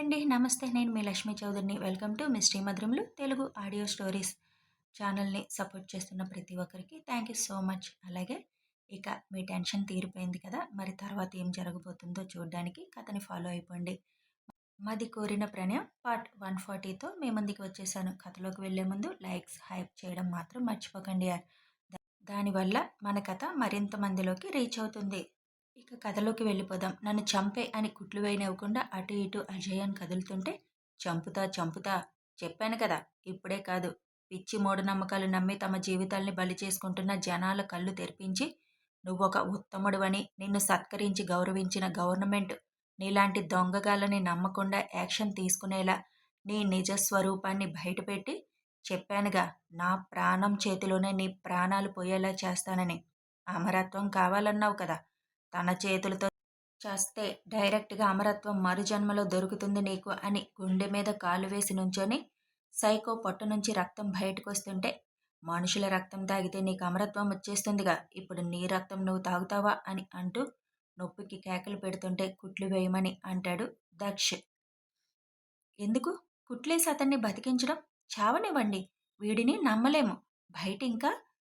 అండి. నమస్తే నేను మీ లక్ష్మీ చౌదరిని. వెల్కమ్ టు మీ శ్రీమధురములు తెలుగు ఆడియో స్టోరీస్ ఛానల్ని సపోర్ట్ చేస్తున్న ప్రతి ఒక్కరికి థ్యాంక్ యూ సో మచ్. అలాగే ఇక మీ టెన్షన్ తీరిపోయింది కదా మరి తర్వాత ఏం జరగబోతుందో చూడడానికి కథని ఫాలో అయిపోండి. మాది కోరిన ప్రణయం పార్ట్ వన్ ఫార్టీతో మీ ముందుకు వచ్చేసాను. కథలోకి వెళ్ళే ముందు లైక్స్ హైప్ చేయడం మాత్రం మర్చిపోకండి దానివల్ల మన కథ మరింత మందిలోకి రీచ్ అవుతుంది. ఇక కథలోకి వెళ్ళిపోదాం. నన్ను చంపే అని కుట్లు వేయనివ్వకుండా అటు ఇటు అజయాన్ని కదులుతుంటే చంపుతా చంపుతా చెప్పాను కదా ఇప్పుడే కాదు. పిచ్చి మూఢనమ్మకాలు నమ్మి తమ జీవితాల్ని బలి చేసుకుంటున్న జనాల కళ్ళు తెరిపించి నువ్వొక ఉత్తముడువని నిన్ను సత్కరించి గౌరవించిన గవర్నమెంట్ నీలాంటి దొంగగాలని నమ్మకుండా యాక్షన్ తీసుకునేలా నీ నిజ స్వరూపాన్ని బయటపెట్టి చెప్పానుగా నా ప్రాణం చేతిలోనే నీ ప్రాణాలు పోయేలా చేస్తానని. అమరత్వం కావాలన్నావు కదా తన చేతులతో చేస్తే డైరెక్ట్గా అమరత్వం మరుజన్మలో దొరుకుతుంది నీకు అని గుండె మీద కాలు వేసి నుంచొని సైకో పొట్టు నుంచి రక్తం బయటకు వస్తుంటే మనుషుల రక్తం తాగితే నీకు అమరత్వం వచ్చేస్తుందిగా. ఇప్పుడు నీ రక్తం నువ్వు తాగుతావా అని అంటూ నొప్పికి కేకలు పెడుతుంటే కుట్లు వేయమని అంటాడు దక్ష్. ఎందుకు? కుట్లేసి అతన్ని బతికించడం? చావనివ్వండి. వీడిని నమ్మలేము. బయట ఇంకా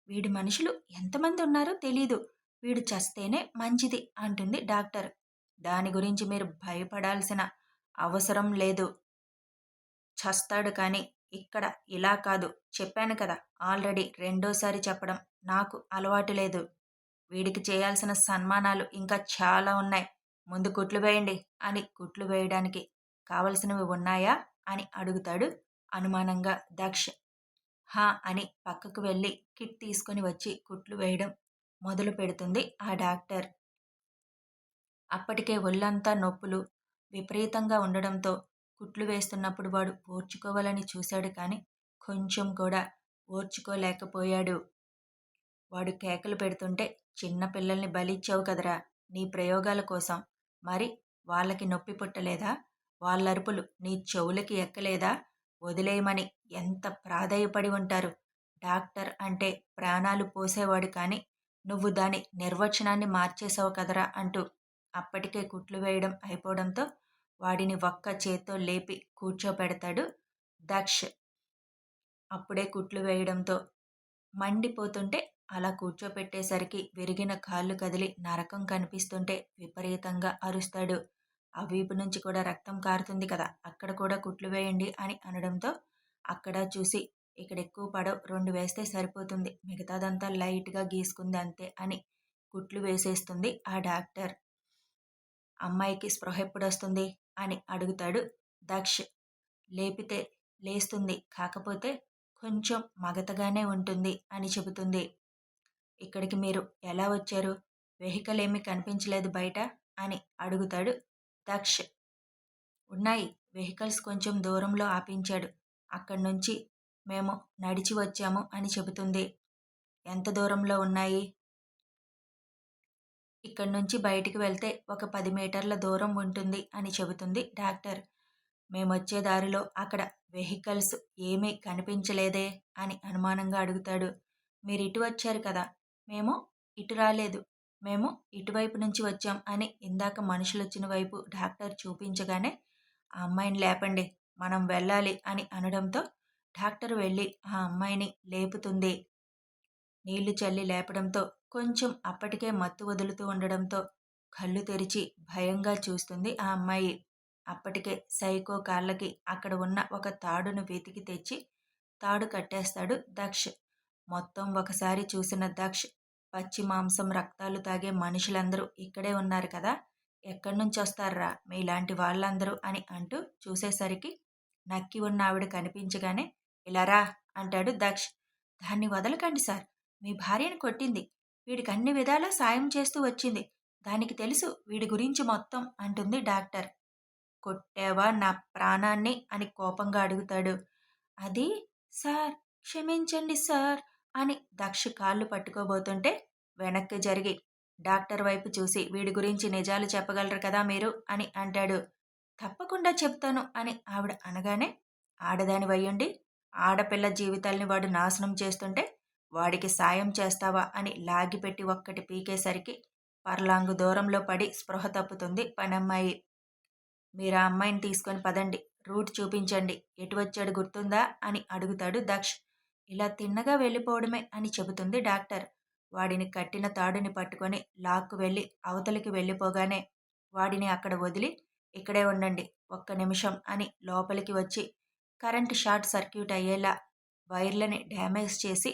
వీడి మనుషులు ఎంతమంది ఉన్నారో తెలీదు. వీడు చస్తేనే మంచిది అంటుంది డాక్టర్. దాని గురించి మీరు భయపడాల్సిన అవసరం లేదు. చస్తాడు కానీ ఇక్కడ ఇలా కాదు. చెప్పాను కదా ఆల్రెడీ రెండోసారి చెప్పడం నాకు అలవాటు లేదు. వీడికి చేయాల్సిన సన్మానాలు ఇంకా చాలా ఉన్నాయి. ముందు కుట్లు వేయండి అని కుట్లు వేయడానికి కావలసినవి ఉన్నాయా అని అడుగుతాడు అనుమానంగా దక్ష. హా అని పక్కకు వెళ్ళి కిట్ తీసుకొని వచ్చి కుట్లు వేయడం మొదలు పెడుతుంది ఆ డాక్టర్. అప్పటికే ఒళ్ళంతా నొప్పులు విపరీతంగా ఉండడంతో కుట్లు వేస్తున్నప్పుడు వాడు ఓర్చుకోవాలని చూశాడు కానీ కొంచెం కూడా ఓర్చుకోలేకపోయాడు. వాడు కేకలు పెడుతుంటే చిన్న పిల్లల్ని బలిచ్చావు కదరా నీ ప్రయోగాల కోసం. మరి వాళ్ళకి నొప్పి పుట్టలేదా? వాళ్ళరుపులు నీ చెవులకి ఎక్కలేదా? వదిలేయమని ఎంత ప్రాధాయపడి ఉంటారు. డాక్టర్ అంటే ప్రాణాలు పోసేవాడు కానీ నువ్వు దాని నిర్వచనాన్ని మార్చేశావు కదరా అంటూ అప్పటికే కుట్లు వేయడం అయిపోవడంతో వాడిని ఒక్క చేత్తో లేపి కూర్చోపెడతాడు దక్ష్. అప్పుడే కుట్లు వేయడంతో మండిపోతుంటే అలా కూర్చోపెట్టేసరికి విరిగిన కాళ్ళు కదిలి నరకం కనిపిస్తుంటే విపరీతంగా అరుస్తాడు. ఆ వీపు నుంచి కూడా రక్తం కారుతుంది కదా అక్కడ కూడా కుట్లు వేయండి అని అనడంతో అక్కడ చూసి ఇక్కడ ఎక్కువ పడవు. రెండు వేస్తే సరిపోతుంది. మిగతాదంతా లైట్గా గీసుకుంది అంతే అని కుట్లు వేసేస్తుంది ఆ డాక్టర్. అమ్మాయికి స్పృహ ఎప్పుడు వస్తుంది అని అడుగుతాడు దక్ష్. లేపితే లేస్తుంది. కాకపోతే కొంచెం మగతగానే ఉంటుంది అని చెబుతుంది. ఇక్కడికి మీరు ఎలా వచ్చారు? వెహికల్ ఏమీ కనిపించలేదు బయట? అని అడుగుతాడు దక్ష్. ఉన్నాయి. వెహికల్స్ కొంచెం దూరంలో ఆపించాడు. అక్కడి నుంచి మేము నడిచి వచ్చాము అని చెబుతుంది. ఎంత దూరంలో ఉన్నాయి? ఇక్కడి నుంచి బయటికి వెళ్తే ఒక పది మీటర్ల దూరం ఉంటుంది అని చెబుతుంది డాక్టర్. మేము వచ్చే దారిలో అక్కడ వెహికల్స్ ఏమీ కనిపించలేదే అని అనుమానంగా అడుగుతాడు. మీరు ఇటు వచ్చారు కదా? మేము ఇటు రాలేదు. మేము ఇటువైపు నుంచి వచ్చాం అని ఇందాక మనుషులు వచ్చిన వైపు డాక్టర్ చూపించగానే ఆ అమ్మాయిని లేపండి. మనం వెళ్ళాలి అని అనడంతో డాక్టర్ వెళ్ళి ఆ అమ్మాయిని లేపుతుంది. నీళ్ళు చల్లి లేపడంతో కొంచెం అప్పటికే మత్తు వదులుతూ ఉండడంతో కళ్ళు తెరిచి భయంగా చూస్తుంది ఆ అమ్మాయి. అప్పటికే సైకో కాళ్ళకి అక్కడ ఉన్న ఒక తాడును వెతికి తెచ్చి తాడు కట్టేస్తాడు దక్ష్. మొత్తం ఒకసారి చూసిన దక్ష్ పచ్చి మాంసం రక్తాలు తాగే మనుషులందరూ ఇక్కడే ఉన్నారు కదా ఎక్కడి నుంచి వస్తారా మీలాంటి వాళ్ళందరూ అని అంటూ చూసేసరికి నక్కి ఉన్న ఆవిడ కనిపించగానే ఇలా రా అంటాడు దక్ష్. దాన్ని వదలకండి సార్. మీ భార్యను కొట్టింది. వీడికి అన్ని విధాలా సాయం చేస్తూ వచ్చింది. దానికి తెలుసు వీడి గురించి మొత్తం అంటుంది డాక్టర్. కొట్టావా నా ప్రాణాన్ని? అని కోపంగా అడుగుతాడు. అది సార్ క్షమించండి సార్ అని దక్ష కాళ్ళు పట్టుకోబోతుంటే వెనక్కి జరిగి డాక్టర్ వైపు చూసి వీడి గురించి నిజాలు చెప్పగలరు కదా మీరు? అని అంటాడు. తప్పకుండా చెప్తాను అని ఆవిడ అనగానే ఆడదాని వయ్యండి ఆడపిల్ల జీవితాల్ని వాడు నాశనం చేస్తుంటే వాడికి సాయం చేస్తావా అని లాగిపెట్టి ఒక్కటి పీకేసరికి పర్లాంగు దూరంలో పడి స్పృహ తప్పుతుంది పనమ్మాయి. మీరు ఆ అమ్మాయిని తీసుకొని పదండి రూట్ చూపించండి ఎటు వచ్చాడు గుర్తుందా అని అడుగుతాడు దక్ష్. ఇలా తిన్నగా వెళ్ళిపోవడమే అని చెబుతుంది డాక్టర్. వాడిని కట్టిన తాడుని పట్టుకొని లాక్కు వెళ్ళి అవతలికి వెళ్ళిపోగానే వాడిని అక్కడ వదిలి ఇక్కడే ఉండండి ఒక్క నిమిషం అని లోపలికి వచ్చి కరెంట్ షార్ట్ సర్క్యూట్ అయ్యేలా వైర్లని డ్యామేజ్ చేసి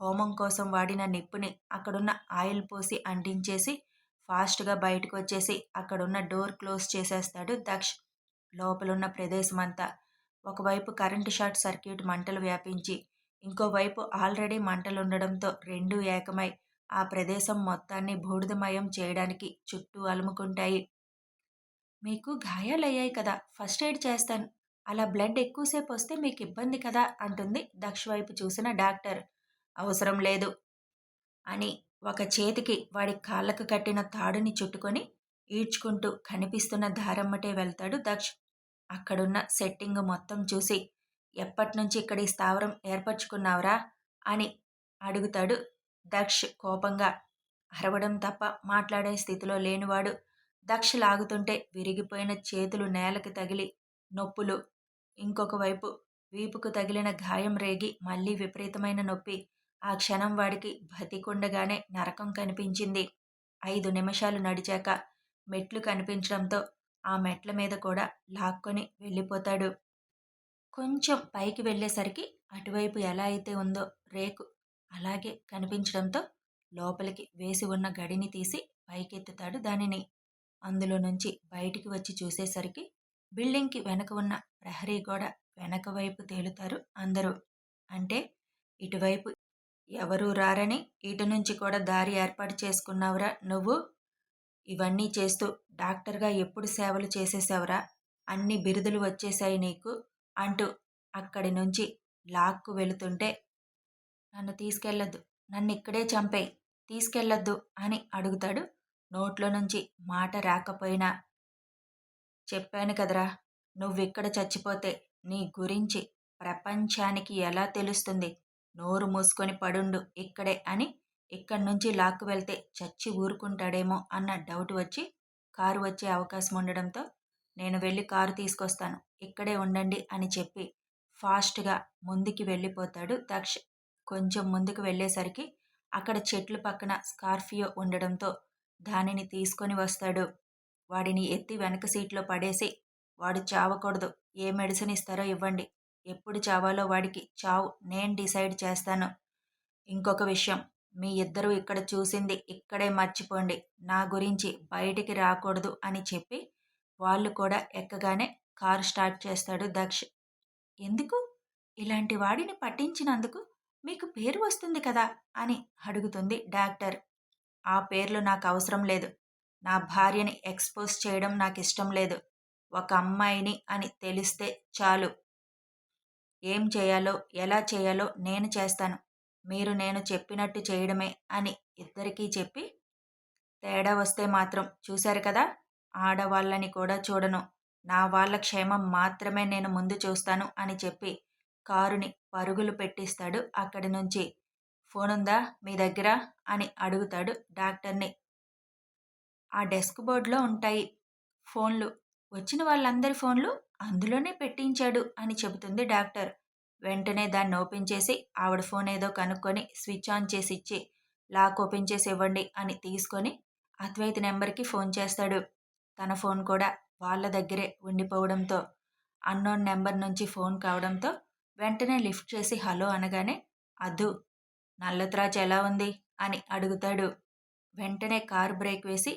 హోమం కోసం వాడిన నిప్పుని అక్కడున్న ఆయిల్ పోసి అంటించేసి ఫాస్ట్గా బయటకు వచ్చేసి అక్కడున్న డోర్ క్లోజ్ చేసేస్తాడు దక్ష్. లోపలున్న ప్రదేశమంతా ఒకవైపు కరెంటు షార్ట్ సర్క్యూట్ మంటలు వ్యాపించి ఇంకోవైపు ఆల్రెడీ మంటలుండడంతో రెండూ ఏకమై ఆ ప్రదేశం మొత్తాన్ని బూడిదమయం చేయడానికి చుట్టూ అలుముకుంటాయి. మీకు గాయాలయ్యాయి కదా ఫస్ట్ ఎయిడ్ చేస్తాను. అలా బ్లడ్ ఎక్కువసేపు వస్తే మీకు ఇబ్బంది కదా అంటుంది దక్ష వైపు చూసిన డాక్టర్. అవసరం లేదు. అని ఒక చేతికి వాడి కాళ్ళకు కట్టిన తాడుని చుట్టుకొని ఈడ్చుకుంటూ కనిపిస్తున్న దారమ్మటే వెళ్తాడు దక్ష్. అక్కడున్న సెట్టింగ్ మొత్తం చూసి ఎప్పటినుంచి ఇక్కడ ఈ స్థావరం ఏర్పరచుకున్నావురా? అని అడుగుతాడు దక్ష్ కోపంగా. అరవడం తప్ప మాట్లాడే స్థితిలో లేనివాడు. దక్ష లాగుతుంటే విరిగిపోయిన చేతులు నేలకు తగిలి నొప్పులు. ఇంకొక వైపు వీపుకు తగిలిన గాయం రేగి మళ్ళీ విపరీతమైన నొప్పి. ఆ క్షణం వాడికి బతికుండగానే నరకం కనిపించింది. ఐదు నిమిషాలు నడిచాక మెట్లు కనిపించడంతో ఆ మెట్ల మీద కూడా లాక్కొని వెళ్ళిపోతాడు. కొంచెం పైకి వెళ్ళేసరికి అటువైపు ఎలా అయితే ఉందో రేకు అలాగే కనిపించడంతో లోపలికి వేసి ఉన్న గడిని తీసి పైకెత్తుతాడు దానిని. అందులో నుంచి బయటికి వచ్చి చూసేసరికి బిల్డింగ్కి వెనక ఉన్న ప్రహరీ గోడ వెనక వైపు తేలుతారు అందరూ. అంటే ఇటువైపు ఎవరూ రారని ఇటు నుంచి కూడా దారి ఏర్పాటు చేసుకున్నావురా నువ్వు? ఇవన్నీ చేస్తూ డాక్టర్గా ఎప్పుడు సేవలు చేసేసావురా? అన్ని బిరుదులు వచ్చేశాయి నీకు? అంటూ అక్కడి నుంచి లాక్కు వెళుతుంటే నన్ను తీసుకెళ్ళొద్దు నన్ను ఇక్కడే చంపేయి తీసుకెళ్ళొద్దు అని అడుగుతాడు. నోట్లో నుంచి మాట రాకపోయినా చెప్పాను కదరా నువ్విక్కడ చచ్చిపోతే నీ గురించి ప్రపంచానికి ఎలా తెలుస్తుంది? నోరు మూసుకొని పడుండు ఇక్కడే అని ఇక్కడి నుంచి లాక్కు వెళ్తే చచ్చి ఊరుకుంటాడేమో అన్న డౌట్ వచ్చి కారు వచ్చే అవకాశం ఉండడంతో నేను వెళ్ళి కారు తీసుకొస్తాను ఇక్కడే ఉండండి అని చెప్పి ఫాస్ట్గా ముందుకి వెళ్ళిపోతాడు దక్ష. కొంచెం ముందుకు వెళ్ళేసరికి అక్కడ చెట్లు పక్కన స్కార్ఫియో ఉండడంతో దానిని తీసుకొని వస్తాడు. వాడిని ఎత్తి వెనక సీట్లో పడేసి వాడు చావకూడదు. ఏ మెడిసిన్ ఇస్తారో ఇవ్వండి. ఎప్పుడు చావాలో వాడికి. చావు. నేను డిసైడ్ చేస్తాను. ఇంకొక విషయం. మీ ఇద్దరు ఇక్కడ చూసింది ఇక్కడే మర్చిపోండి. నా గురించి బయటికి రాకూడదు అని చెప్పి వాళ్ళు కూడా ఎక్కగానే కారు స్టార్ట్ చేస్తాడు దక్ష్. ఎందుకు? ఇలాంటి వాడిని పట్టించినందుకు మీకు పేరు వస్తుంది కదా అని అడుగుతుంది డాక్టర్. ఆ పేర్లు నాకు అవసరం లేదు. నా భార్యని ఎక్స్పోజ్ చేయడం నాకు ఇష్టం లేదు. ఒక అమ్మాయిని అని తెలిస్తే చాలు. ఏం చేయాలో ఎలా చేయాలో నేను చేస్తాను. మీరు నేను చెప్పినట్టు చేయడమే అని ఇద్దరికీ చెప్పి తేడా వస్తే మాత్రం చూశారు కదా? ఆడవాళ్ళని కూడా చూడను. నా వాళ్ళ క్షేమం మాత్రమే నేను ముందు చూస్తాను అని చెప్పి కారుని పరుగులు పెట్టిస్తాడు అక్కడి నుంచి. ఫోనుందా ఉందా మీ దగ్గర? అని అడుగుతాడు డాక్టర్ని. ఆ డెస్క్ బోర్డులో ఉంటాయి ఫోన్లు. వచ్చిన వాళ్ళందరి ఫోన్లు అందులోనే పెట్టించాడు అని చెబుతుంది డాక్టర్. వెంటనే దాన్ని ఓపెన్ చేసి ఆవిడ ఫోన్ ఏదో కనుక్కొని స్విచ్ ఆన్ చేసి ఇచ్చి లాక్ ఓపెన్ చేసి ఇవ్వండి అని తీసుకొని అద్వైత్ నెంబర్కి ఫోన్ చేస్తాడు. తన ఫోన్ కూడా వాళ్ళ దగ్గరే ఉండిపోవడంతో అన్నోన్ నెంబర్ నుంచి ఫోన్ కావడంతో వెంటనే లిఫ్ట్ చేసి హలో అనగానే అద్దు నల్లత్రాజ్ ఎలా ఉంది? అని అడుగుతాడు. వెంటనే కార్ బ్రేక్ వేసి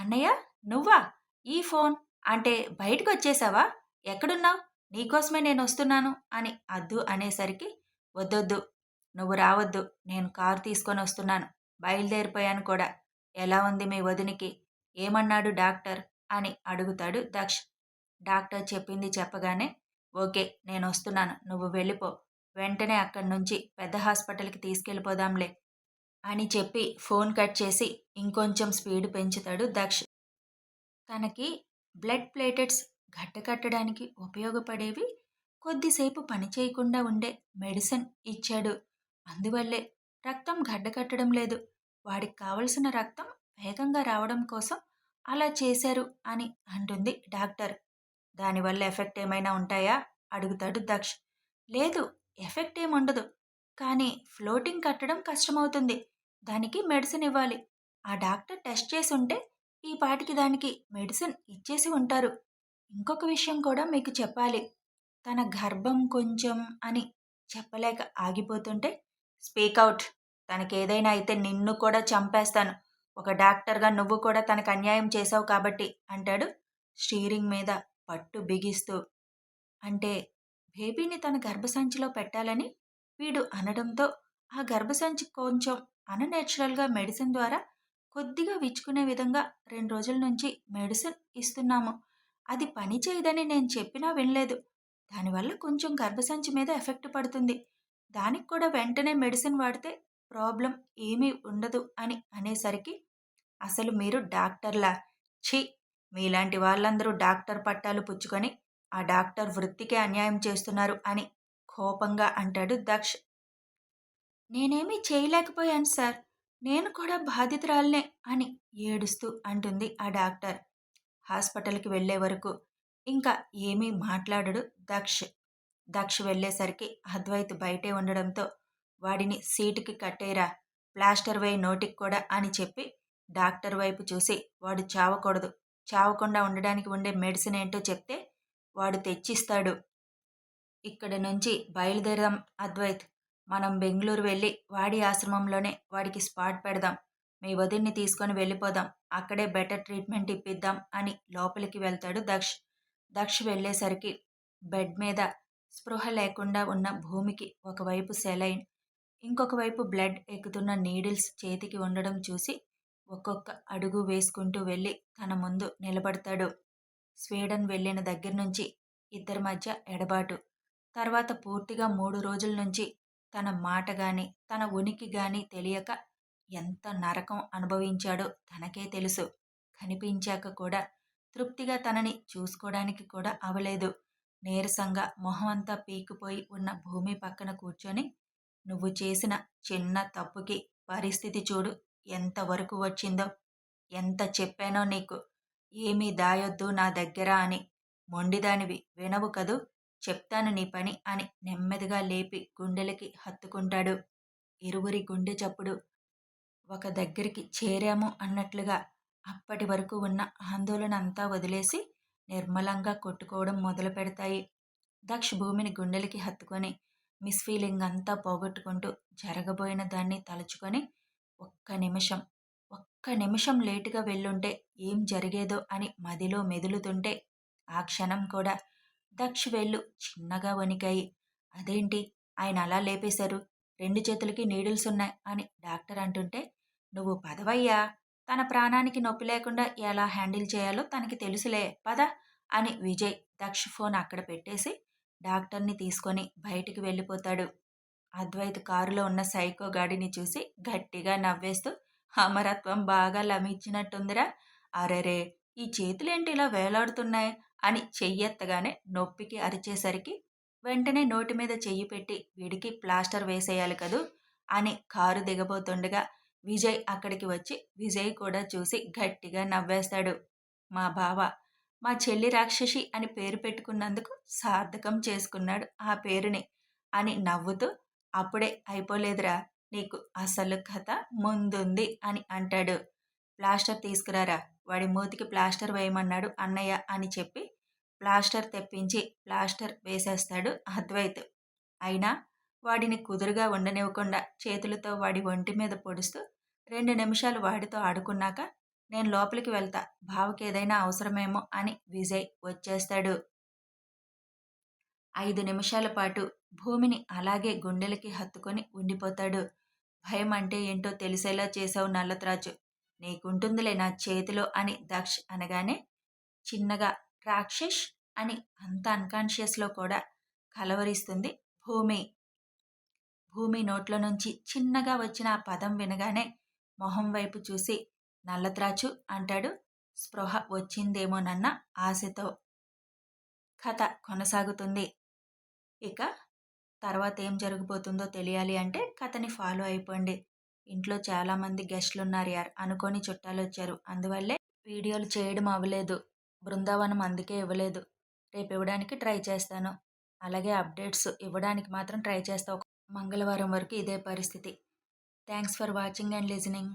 అన్నయ్య నువ్వా? ఈ ఫోన్? అంటే బయటకు వచ్చేసావా ఎక్కడున్నావు? నీకోసమే నేను వస్తున్నాను అని అద్దు అనేసరికి వద్దొద్దు నువ్వు రావద్దు నేను కారు తీసుకొని వస్తున్నాను బయలుదేరిపోయాను కూడా. ఎలా ఉంది మీ వదినికి? ఏమన్నాడు డాక్టర్? అని అడుగుతాడు దక్ష్. డాక్టర్ చెప్పింది చెప్పగానే ఓకే నేను వస్తున్నాను నువ్వు వెళ్ళిపో. వెంటనే అక్కడి నుంచి పెద్ద హాస్పిటల్కి తీసుకెళ్ళిపోదాంలే. అని చెప్పి ఫోన్ కట్ చేసి ఇంకొంచెం స్పీడ్ పెంచుతాడు దక్ష్. తనకి బ్లడ్ ప్లేటెట్స్ గట్టకట్టడానికి ఉపయోగపడేవి కొద్దిసేపు పని చేయకుండా ఉండే మెడిసిన్ ఇచ్చాడు. అందువల్లే రక్తం గడ్డకట్టడం లేదు. వాడికి కావలసిన రక్తం వేగంగా రావడం కోసం అలా చేశారు అని అంటుంది డాక్టర్. దానివల్ల ఎఫెక్ట్ ఏమైనా ఉంటాయా? అడుగుతాడు దక్ష్. లేదు ఎఫెక్ట్ ఏముండదు. కానీ ఫ్లోటింగ్ కట్టడం కష్టమవుతుంది. దానికి మెడిసిన్ ఇవ్వాలి. ఆ డాక్టర్ టెస్ట్ చేసి ఉంటే ఈ పాటికి దానికి మెడిసిన్ ఇచ్చేసి ఉంటారు. ఇంకొక విషయం కూడా మీకు చెప్పాలి. తన గర్భం కొంచెం అని చెప్పలేక ఆగిపోతుంటే స్పీకౌట్ తనకేదైనా అయితే నిన్ను కూడా చంపేస్తాను. ఒక డాక్టర్గా నువ్వు కూడా తనకు అన్యాయం చేశావు కాబట్టి అంటాడు స్టీరింగ్ మీద పట్టు బిగిస్తూ. అంటే బేబీని తన గర్భసంచిలో పెట్టాలని వీడు అనడంతో ఆ గర్భసంచి కొంచెం అన్నేచురల్గా మెడిసిన్ ద్వారా కొద్దిగా విచ్చుకునే విధంగా రెండు రోజుల నుంచి మెడిసిన్ ఇస్తున్నాము. అది పని చేయదని నేను చెప్పినా వినలేదు. దానివల్ల కొంచెం గర్భసంచి మీద ఎఫెక్ట్ పడుతుంది. దానికి కూడా వెంటనే మెడిసిన్ వాడితే ప్రాబ్లం ఏమీ ఉండదు అని అనేసరికి అసలు మీరు డాక్టర్లా? ఛీ! మీలాంటి వాళ్ళందరూ డాక్టర్ పట్టాలు పుచ్చుకొని ఆ డాక్టర్ వృత్తికే అన్యాయం చేస్తున్నారు అని కోపంగా అంటాడు దక్ష్. నేనేమీ చేయలేకపోయాను సార్. నేను కూడా బాధితురాలనే అని ఏడుస్తూ అంటుంది ఆ డాక్టర్. హాస్పిటల్కి వెళ్ళే వరకు ఇంకా ఏమీ మాట్లాడడు దక్ష్. దక్ష్ వెళ్ళేసరికి అద్వైత్ బయటే ఉండడంతో వాడిని సీటుకి కట్టేరా ప్లాస్టర్ వై నోటికి కూడా అని చెప్పి డాక్టర్ వైపు చూసి వాడు చావకూడదు. చావకుండా ఉండడానికి ఉండే మెడిసిన్ ఏంటో చెప్తే వాడు తెచ్చిస్తాడు. ఇక్కడ నుంచి బయలుదేరాం అద్వైత్. మనం బెంగళూరు వెళ్ళి వాడి ఆశ్రమంలోనే వాడికి స్పాట్ పెడదాం. మీ వదిన్ని తీసుకొని వెళ్ళిపోదాం. అక్కడే బెటర్ ట్రీట్మెంట్ ఇప్పిద్దాం అని లోపలికి వెళ్తాడు దక్ష్. దక్ష్ వెళ్ళేసరికి బెడ్ మీద స్పృహ లేకుండా ఉన్న భూమికి ఒకవైపు సెలైన్ ఇంకొక వైపు బ్లడ్ ఎక్కుతున్న నీడిల్స్ చేతికి ఉండడం చూసి ఒక్కొక్క అడుగు వేసుకుంటూ వెళ్ళి తన ముందు నిలబడతాడు. స్వీడన్ వెళ్ళిన దగ్గర నుంచి ఇద్దరి మధ్య ఎడబాటు. తర్వాత పూర్తిగా మూడు రోజుల నుంచి తన మాట గాని తన ఉనికి గాని తెలియక ఎంత నరకం అనుభవించాడో తనకే తెలుసు. కనిపించాక కూడా తృప్తిగా తనని చూసుకోవడానికి కూడా అవలేదు. నీరసంగా మొహమంతా పీకిపోయి ఉన్న భూమి పక్కన కూర్చొని నువ్వు చేసిన చిన్న తప్పుకి పరిస్థితి చూడు ఎంతవరకు వచ్చిందో. ఎంత చెప్పానో నీకు. ఏమీ దాయొద్దు నా దగ్గర అని మొండిదానివి వినవు కదూ. చెప్తాను నీ పని అని నెమ్మదిగా లేపి గుండెలకి హత్తుకుంటాడు. ఇరువురి గుండె చప్పుడు ఒక దగ్గరికి చేరాము అన్నట్లుగా అప్పటి వరకు ఉన్న ఆందోళన అంతా వదిలేసి నిర్మలంగా కొట్టుకోవడం మొదలు పెడతాయి. దక్ష భూమిని గుండెలకి హత్తుకొని మిస్ ఫీలింగ్ అంతా పోగొట్టుకుంటూ జరగబోయిన దాన్ని తలుచుకొని ఒక్క నిమిషం ఒక్క నిమిషం లేటుగా వెళ్ళుంటే ఏం జరిగేదో అని మదిలో మెదులుతుంటే ఆ క్షణం కూడా దక్ష వేళ్ళు చిన్నగా వణికాయి. అదేంటి? ఆయన అలా లేపేశారు. రెండు చేతులకి నీడిల్స్ ఉన్నాయి అని డాక్టర్ అంటుంటే నువ్వు పదవయ్యా. తన ప్రాణానికి నొప్పి లేకుండా ఎలా హ్యాండిల్ చేయాలో తనకి తెలుసులే. పద అని విజయ్ దక్ష ఫోన్ అక్కడ పెట్టేసి డాక్టర్ని తీసుకొని బయటికి వెళ్ళిపోతాడు. అద్వైత్ కారులో ఉన్న సైకో గాడిని చూసి గట్టిగా నవ్వేస్తూ అమరత్వం బాగా లభించినట్టుందిరా అరెరే! ఈ చేతులేంటి ఇలా వేలాడుతున్నాయి? అని చెయ్యెత్తగానే నొప్పికి అరిచేసరికి వెంటనే నోటి మీద చెయ్యి పెట్టి వీడికి ప్లాస్టర్ వేసేయాలి కదూ అని కారు దిగబోతుండగా విజయ్ అక్కడికి వచ్చి విజయ్ కూడా చూసి గట్టిగా నవ్వేస్తాడు. మా బావ మా చెల్లి రాక్షసి అని పేరు పెట్టుకున్నందుకు సార్థకం చేసుకున్నాడు ఆ పేరుని అని నవ్వుతూ అప్పుడే అయిపోలేదురా నీకు అసలు కథ ముందుంది అని అంటాడు. ప్లాస్టర్ తీసుకురారా వాడి మూతికి ప్లాస్టర్ వేయమన్నాడు అన్నయ్య అని చెప్పి ప్లాస్టర్ తెప్పించి ప్లాస్టర్ వేసేస్తాడు అద్వైత్. అయినా వాడిని కుదురుగా ఉండనివ్వకుండా చేతులతో వాడి ఒంటి మీద పొడుస్తూ రెండు నిమిషాలు వాడితో ఆడుకున్నాక నేను లోపలికి వెళ్తా బావకి ఏదైనా అవసరమేమో అని విజయ్ వచ్చేస్తాడు. ఐదు నిమిషాల పాటు భూమిని అలాగే గుండెలకి హత్తుకొని ఉండిపోతాడు. భయం అంటే ఏంటో తెలిసేలా చేశావు నల్లత్రాజు. నీకుంటుందిలే నా చేతిలో అని దక్ష్ అనగానే చిన్నగా రాక్షస్ అని అంత అన్కాన్షియస్లో కూడా కలవరిస్తుంది భూమి. భూమి నోట్లో నుంచి చిన్నగా వచ్చిన ఆ పదం వినగానే మొహం వైపు చూసి నల్లత్రాచు అంటాడు స్పృహ వచ్చిందేమోనన్న ఆశతో. కథ కొనసాగుతుంది. ఇక తర్వాత ఏం జరగబోతుందో తెలియాలి అంటే కథని ఫాలో అయిపోండి. ఇంట్లో చాలామంది గెస్ట్లు ఉన్నారు యార్ అనుకొని చుట్టాలు వచ్చారు అందువల్లే వీడియోలు చేయడం అవ్వలేదు. బృందావనం అందుకే ఇవ్వలేదు. రేపు ఇవ్వడానికి ట్రై చేస్తాను. అలాగే అప్డేట్స్ ఇవ్వడానికి మాత్రం ట్రై చేస్తా. మంగళవారం వరకు ఇదే పరిస్థితి. Thanks for watching and listening.